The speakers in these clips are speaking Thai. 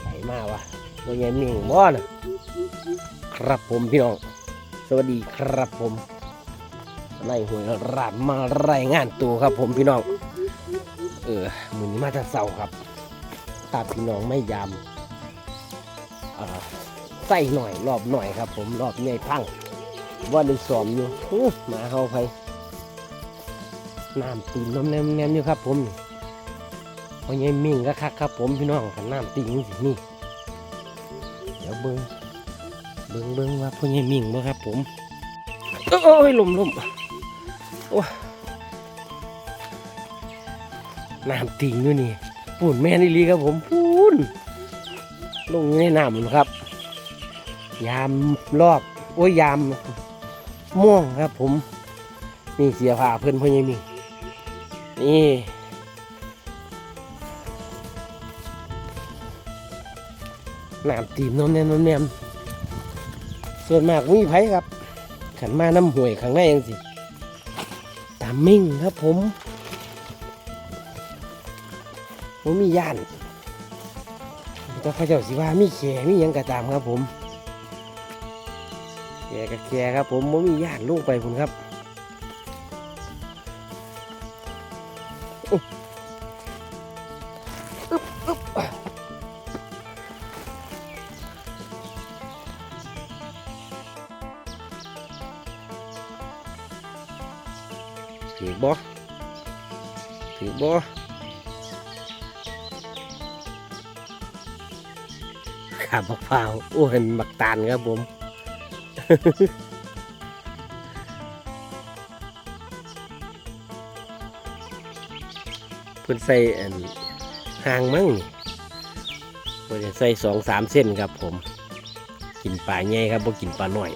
ไหลมาวะตัวใหญ่มิ่งบ่นะครับผมพี่น้อง สวัสดีครับผมในหวยราดมารายงานตัวครับ ผมพี่น้อง เออมือนี้มาจะเศร้าครับตาพี่น้องไม่ยามใส่หน่อยรอบหน่อยครับ ผมรอบใหญ่พังว่าได้สอมอยู่มาเฮาไปน้ำตีนน้ำแนมแนมอยู่ครับ ผมนี่ พ่อใหญ่มิ่งก็คักครับผมพี่น้องกันน้ำตีนสินี่เดี๋ยวเบิ้งเบิ้งเบิ้งว่าพ่อใหญ่มิ่งบ่ครับ ผมโอ้ยลมลมโอ้น้ำติ่งอยู่นี่ปูนแม่นี่ลีครับผมปูนลงในน้ำครับ ยามรอบโอ้ยยามม่วงครับผม นี่เสียผ้าเพื่อนพ่อใหญ่มิ่งนี่ น้ำตีมน้ำแนมน้ำแนมส่วนมากมีไผครับ ขันมาน้ำห่วยข้างในยังสิตามมิ่งครับผมผมมีย่านแต่เขาเจ้าสิว่ามีแขมียังกระตามครับผมแขกับแขครับผมผมมีย่านลงไปคุณครับ ถือบ่ถือบ่ขาบักพร้าวโอ้เห็นบักตาลครับผมเพิ่นใส่อันหางมั้งนี่เพิ่นจะใส่สองสามเส้นครับผม กินปลาใหญ่ครับบ่กินปลาหน้อย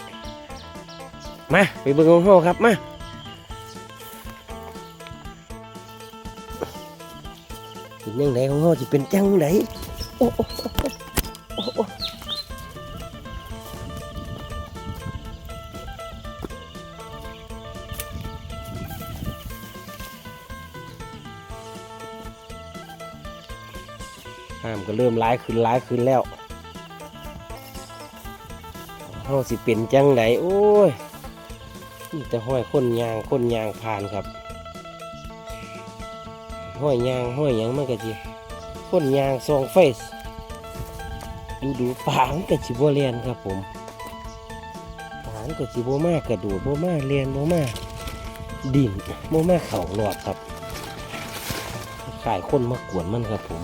มา ไปเบิ่งของเฮาครับมา เป็นยังไงของเฮาจะเป็นจังไดโอ้โอ้โอ้โอ้โอ้ห้ามก็เริ่มร้ายขึ้นร้ายขึ้นแล้วเฮาสิเป็นจังไดโอ้ยนี่แต่ห้อยคนยางคนยางผ่านครับ ห้อยยางห้อยยังมันก็จีพ่นยางซองเฟสดูดูปางกับจิบเลียนครับผมปางกับจิบมากกระดูดโบมาเลียนโบมาดินโบมาเข่าหลอดครับขายคนมากวนมันครับผม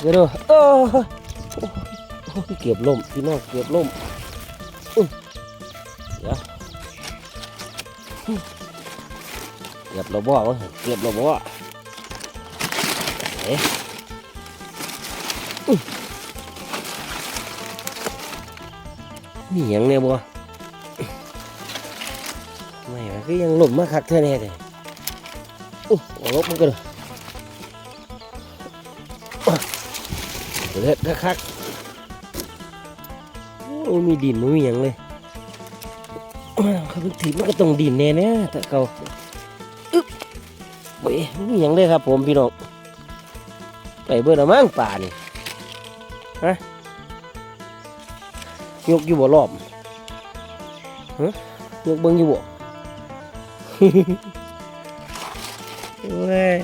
เดี๋ยวดูโอ้โอ้ยเกือบล่มพี่น้องเกือบล่มอื้อเดี๋ยว เกือบราบ่วะเกือบราบ่เอ๊ะนี่ยังเนี่ยบ่ไม่ก็ยังหล่มมาคักเท่านี้เลยอุ๊ยเอาลบมันก็เลยเลือดคักๆโอ้มีดินมันมีหยังเลย เขาเป็นถีบมันก็ต้องดินแน่เนี่ยแต่เขาเว้ยมีหยังเลยครับ ผมพี่น้องไปเบิ่งเอมั่งป่านี่ฮะยกอยู่บ่รอบฮะยกเบิ่งอยู่บ่เว้ย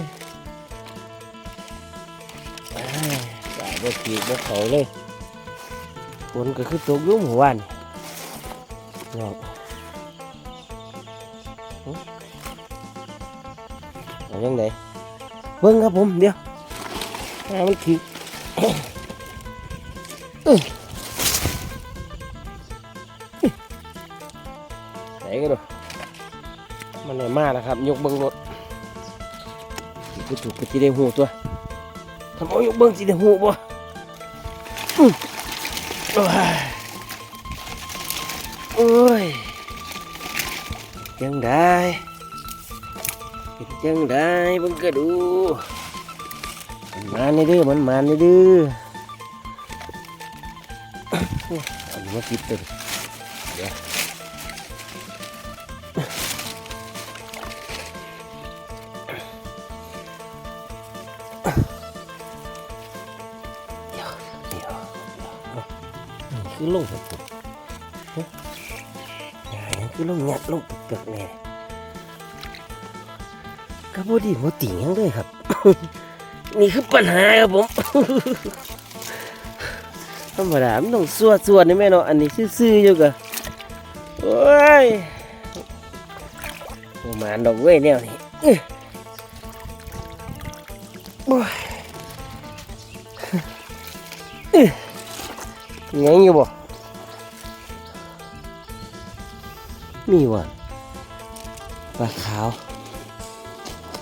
อ้ายป่าบ่ขีดบ่เขาเลยฝนก็คือตกยุ่มู่บ้านนี่น้อง เอาจังไดเบิ่งครับผมเดี๋ยวมันขีดอื้อไหนกันดูมันไหนมาแล้วครับ ยกเบิ้งรถถูถูกก็จะได้หูตัวทำเอายกเบิ้งสิได้หูบ่โอ้ยยังได้ เป็นจังได้เบิ่งก็ดูมันมานี่เด้อมันมานี่เด้อเอาอยู่มาปิดเต็มเดี๋ยวคือลงสุดๆนะยังคือลงหยัดลงเกือกแน่ ก็บ่ดีบ่ติงยังเลยครับ นี่คือปัญหาครับผมธรรมดามันต้องสวดสวดนี่แม่เนาะอันนี้ซื่อๆอยู่กะโอ้ยประมาณดอกเว้ยแนวนี้อื้อโอ้ยยังอยู่บ่มีว่ะปลาขาว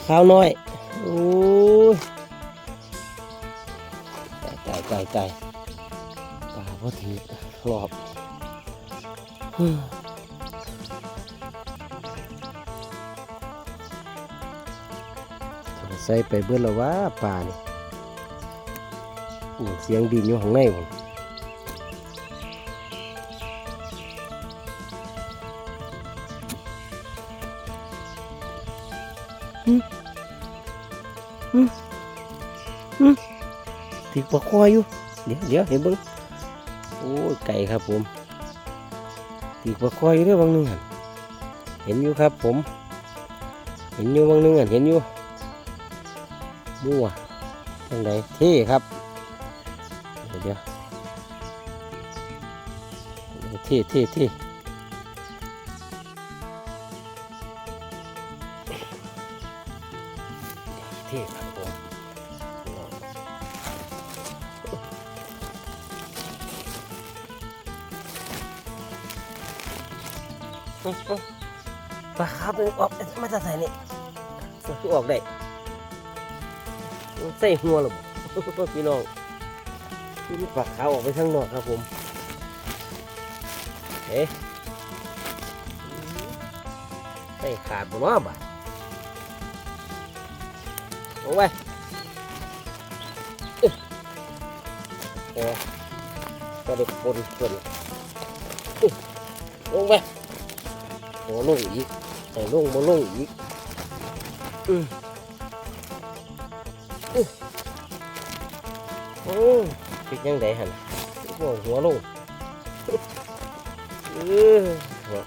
ขาวน้อย โอ้ยไก่ไก่ไก่ปลาพอถือรอบฮึ่มใส่ไปเบื่อแล้วว่าปลานี่เสียงดินอยู่ข้างในผม ถือปลาคอยอยู่ เดี๋ยวเดี๋ยวเห็นบิ้งโอ้ยไก่ครับผมถือปลาคอยอยู่เด้วยบางนึงหั่นเห็นอยู่ครับผม เห็นอยู่บางนึงเห็นอยู่มั่วจังไดเท่ครับ เดี๋ยวเดี๋ยวเท่เท่เท่ ปลาขาวตัวนี้ออกมาจะใส่นี่คือออกได้ใส่หัวหรอบ่พี่น้องนี่ปลาขาวออกไปข้างนอกครับผมเอ๊ะใส่ขาดบ่เนาะบ่ะลงไปโอ้ก็ได้ปนเพิ่นลงไปโอ้ลงอีก ใส่ลงมาลงอีกอืมอื้อโอ้เป็นยังไงหันหัวหัวลงเออหัว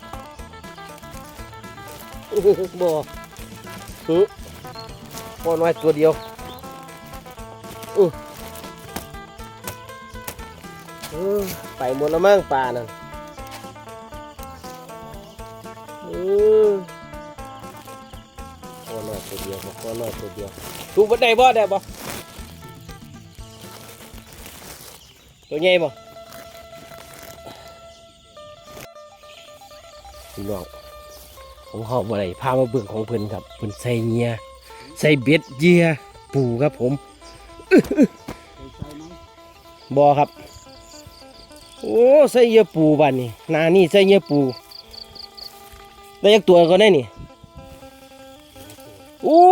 อื้อบ่ฮึบ่น้อยตัวเดียวอือเออไปหมดแล้วมั้งปลานั่น บอยตัวเดียวบ่พอน้อยตัวเดียวถูกบันไดบ่ได้บ่ตัวใหญ่บ่พี่น้องของเขาบ่ได้พามาเบิ่งของเพิ่นครับเพิ่นใส่เงียใส่เบ็ดเยียปูครับผมบออื้อบ่ครับ โอ้ใส่เยียปูบัดนี้หนานี่ใส่เยียปูได้ยักตัวก็ได้นี่ อู้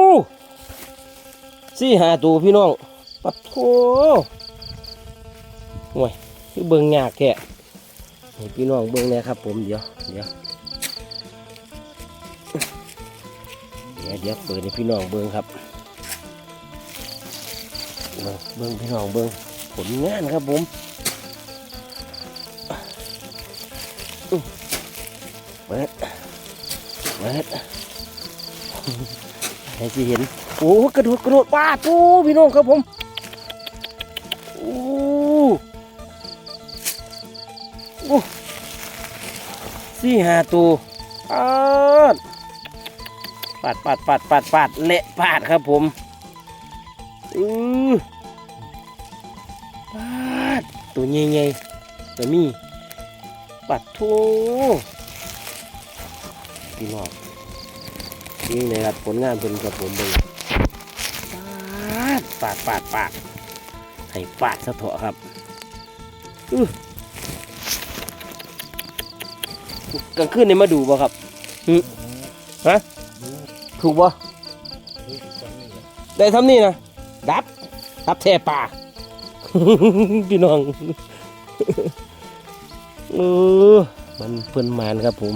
สี่หาตัวพี่น้องปัดโถห่วยคือเบิ่งยากแค่ให้พี่น้องเบิ่งเลยครับผมเดี๋ยวเดี๋ยวเดี๋ยวเดี๋ยวเปิดให้พี่น้องเบิ่งครับเบิ่งพี่น้องเบิ่งผลงานครับผมเปิดเบิด ให้สิเห็น โอ้กระโดดกระโดดป้าปูพี่น้องครับผมโอ้โอ้สี่ห้าตัวปาดปาดปาดปาดปาดปาดเละปาดครับผมอือปาดตัวใหญ่ๆตัวมีปัดโทพี่น้อง นี่เลยครับผลงานเป็นกับผมเบิ่งปาดปาดปาดปาดให้ปาดสะเถาะครับกลางคืนนี่มาดูบ่ครับหึฮะถูกบ่ได้ทำนี่นะดับดับแท่ป่าพี่น้องเออมันเพิ่นมานครับผม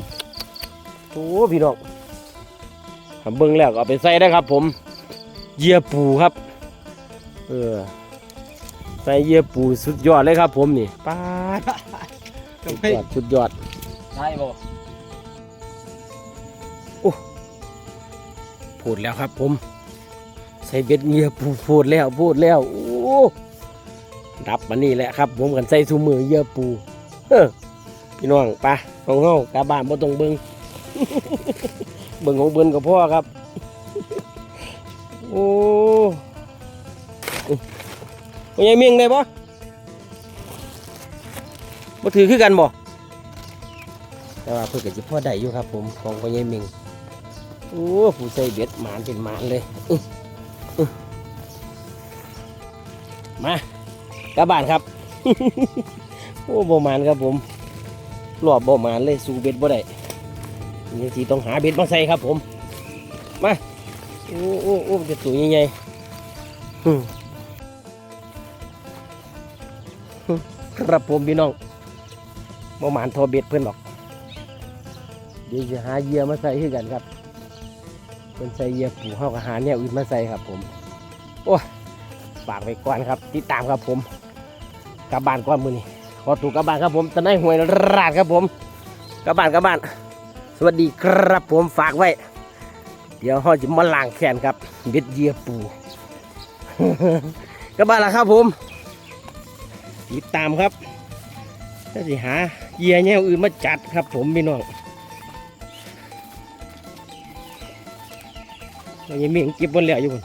โอ้พี่น้อง เบิ้งแล้วก็เอาไปใส่ได้ครับ ผมเหยื่อปูครับ เออใส่เหยื่อปูสุดยอดเลยครับ ผมนี่ป้าดสุดยอดสุดยอดได้บ่พูดแล้วครับ ผม ใส่เบ็ดเงียบพูดพูดแล้วพูดแล้วโอ้ดับมานี่แหละครับ ผมกันใส่ถุงมือเหยื่อปูเฮ้อพี่น้องไปะของเฮากาบ้านบ่ต้องเบิ่ง เบิ่งของเบิ่นกับพ่อครับ โอ้อื้อพ่อใหญ่เมียงได้บ่บ่ถือคือกันบ่แต่ว่าเพิ่นก็สิพ่อได้อยู่ครับ ผมของพ่อใหญ่เมียงโอ้ผู้ใส่เบ็ดหมานเป็นหมานเลยมากลับบ้านครับ โอ้บ่หมานครับผมรอบบ่หมานเลยสู้เบ็ดบ่ได้ นี่ทีต้องหาเบ็ดมาใส่ครับผม มาโอ้โอ้โอ้จะตัวใหญ่ครับผมพี่น้องบ่หมานทอเบ็ดเพื่อนหรอก เดี๋ยวจะหาเหยื่อมาใส่ให้กันครับเป็นใส่เหยียบปูเข้ากับหาเนี่ยอื่นมาใส่ครับผม โอ้ฝากไปก่อนครับติดตามครับผมกลับบ้านก่อนมือนี่ขอถูกกลับบ้านครับผมตะไนหวยราดครับผมกลับบ้านกลับบ้าน สวัสดีครับผมฝากไว้ เดี๋ยวเขาจะมาล้างแขนครับเบ็ดเยียปูก็บ้านละครับผมติดตามครับถ้าสิหาเยียแนวอื่นมาจัดครับ ผมพี่น้องยังมีเก็บบนเหลืออยู่คน